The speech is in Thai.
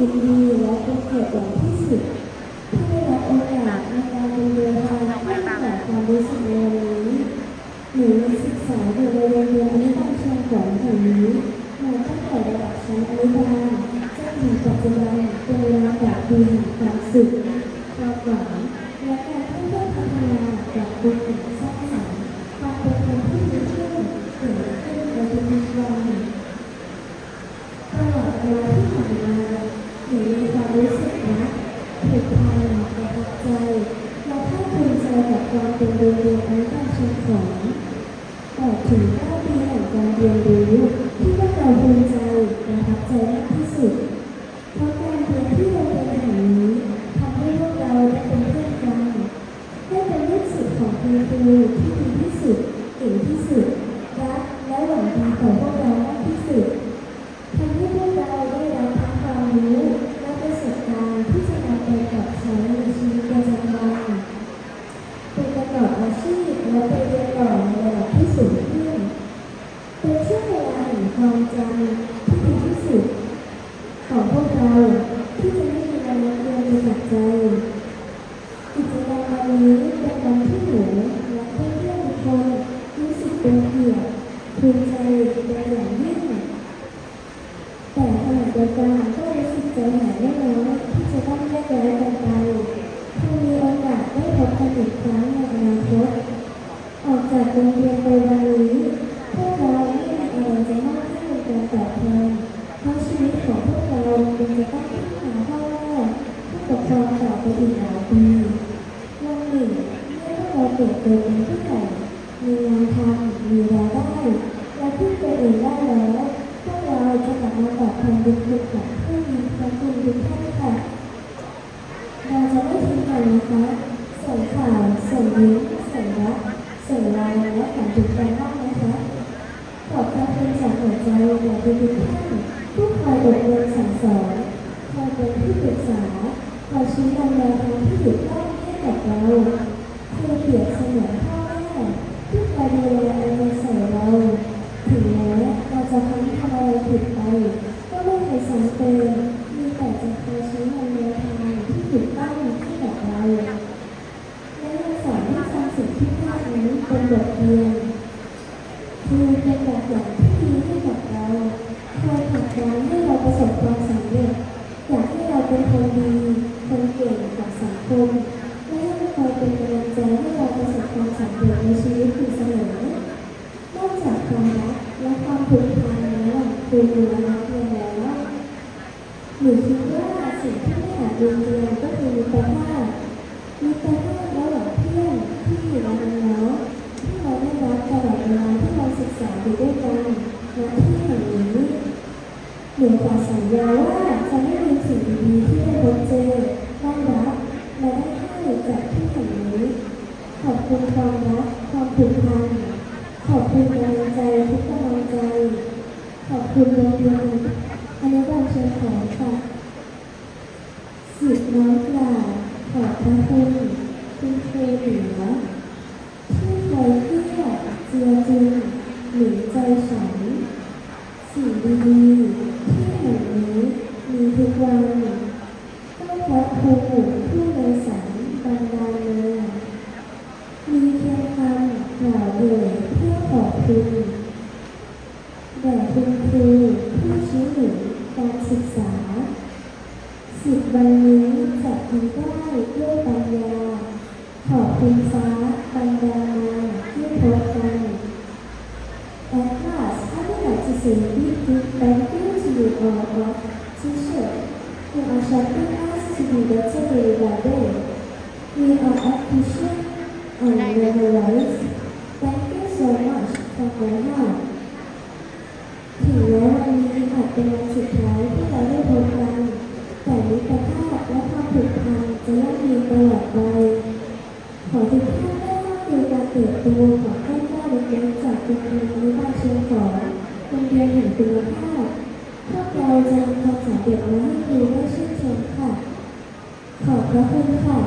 ยินดีและเป็นเกียรติอย่างที่สุดที่ได้รับโอกาสในการเป็นเรือพายท่ามกลางความรู้สึกในวันนี้หนูศึกษาอยู่ในโรงเรียนอนุบาลเชียงขวัญแห่งนี้มาตั้งแต่ระดับชั้นอนุบาลจนถึงปัจจุบันเป็นเวลากว่าปีแงความสุขความหวังและการเที่ยพัฒนาจากบุคคลสร้าง หนูมีความรู้สึกรักผูกพันประทับใจและภาคภูมิใจกับความเป็นโรงเรียนอนุบาลชียงของแต่ถึง9ปีแห่งการเรียนรู้ที่พวกเราภูมิใจประทับใจมากที่สุด เพราะการเรียนที่โรงเรียนแห่งนี้ทำให้พวกเราได้เป็นเพื่อนกันได้เป็นลูกศิษย์ของคุณครูที่ดีที่สุดเก่งที่สุดรักและหวังดีต่อพวกเรามากที่สุด ทำให้พวกเราได้รับทั้งความรู้และประสบการณ์ที่จะนำไปปรับใช้ในชีวิตประจำวันเป็นประกอบอาชีพและไปเรียนต่อในระดับที่สูงขึ้น เป็นช่วงเวลาแห่งความจำที่ดีที่สุด ของพวก เราที่จะไม่มีวันลดเลือนไปจากใจกิจกรรมวันนี้เป็นวันที่หนูและเพื่อนๆทุกคนรู้สึกเป็นเกียรติภูมิใจเป็นอย่างยิ่งแต่ขณะเดียวกัน รอต่อไปอีกหลายปีวันหนึ่งเมื่อพวกเราเติบโตเป็นผู้ใหญ่มีงานทำมีรายได้และพึ่งตัวเองได้แล้วพวกเราจะกลับมาตอบแทนบุญคุณของผู้มีพระคุณทุกท่านค่ะเราจะไม่ทิ้งกันนะคะส่งข่าวส่งลิงก์ส่งรักส่งไลน์และฝันถึงกันบ้างนะคะขอบพระคุณจากหัวใจแด่ทุกท่านผู้คอยอบรมสั่งสอนคอยเป็นที่ปรึกษา คอยชี้นำแนวทางที่ถูกต้องให้กับเราเพื่อเปรียบเสมือนพ่อแม่ที่คอยดูแลเอาใจใส่เรา ถึงแม้เราจะทำทำอะไรผิดไปก็ไม่เคยซ้ำเติมมีแต่จะคอยชี้นำแนวทางที่ถูกต้องให้กับเราและยังสอนให้จำสิ่งที่พลาดนั้นเป็นบทเรียนคือเป็นแบบอย่าง รักและความผูกพันระหว่างครูและนักเรียนแล้วหนูคิดว่าสิ่งที่ไม่อาจลืมเรียนก็คือมิตรภาพมิตรภาพระหว่างเพื่อนพี่และน้องที่เราได้รับตลอดเวลาที่เราศึกษาอยู่ด้วยกันณที่แห่งนี้หนูขอสัญญาว่าจะไม่ลืมสิ่งดีๆที่ได้พบเจอได้รับและได้ให้จากที่แห่งนี้ขอบคุณความรักความผูกพัน ขอบคุณ กำลังใจทุกกำลังใจ ขอบคุณโรงเรียนอนุบาลเชียงของค่ะสิบน้อยกล่าวขอบพระคุณคุณครูเหนือที่คอยเพื่อเจือจุนหนุนใจฉันสิ่งดีๆที่แห่งนี้มีทุกวันก็เพราะครูผู้ในสารบันดาลมามีเพียงคำกล่าวเอ่ยเพื่อ ขอบคุณแด่คุณครูผู้ชี้หนุนการศึกษา สิบวันนี้จะทำได้ด้วยปัญญา ขอบคุณฟ้าปัญญามาที่พบกัน At last, I would like to say a big, big thank you to you all of teachers who are shaping us to be better day by day. We are appreciate and realize. Thank you so much from my heart. ถึงแม้วันนี้อาจ เป็นวันสุดท้ายที่เราได้พบกัน แต่มิตรภาพและความผูกพันจะยั่งยืนตลอดไปขอทุกท่านได้รับดูการเติบโตของข้าพเจ้าเล็กๆจากโรงเรียนอนุบาลเชียงของโรงเรียนแห่งคุณภาพพวกเราจะนำความสำเร็จมาให้ครูได้ชื่นชมค่ะ ขอบพระคุณค่ะ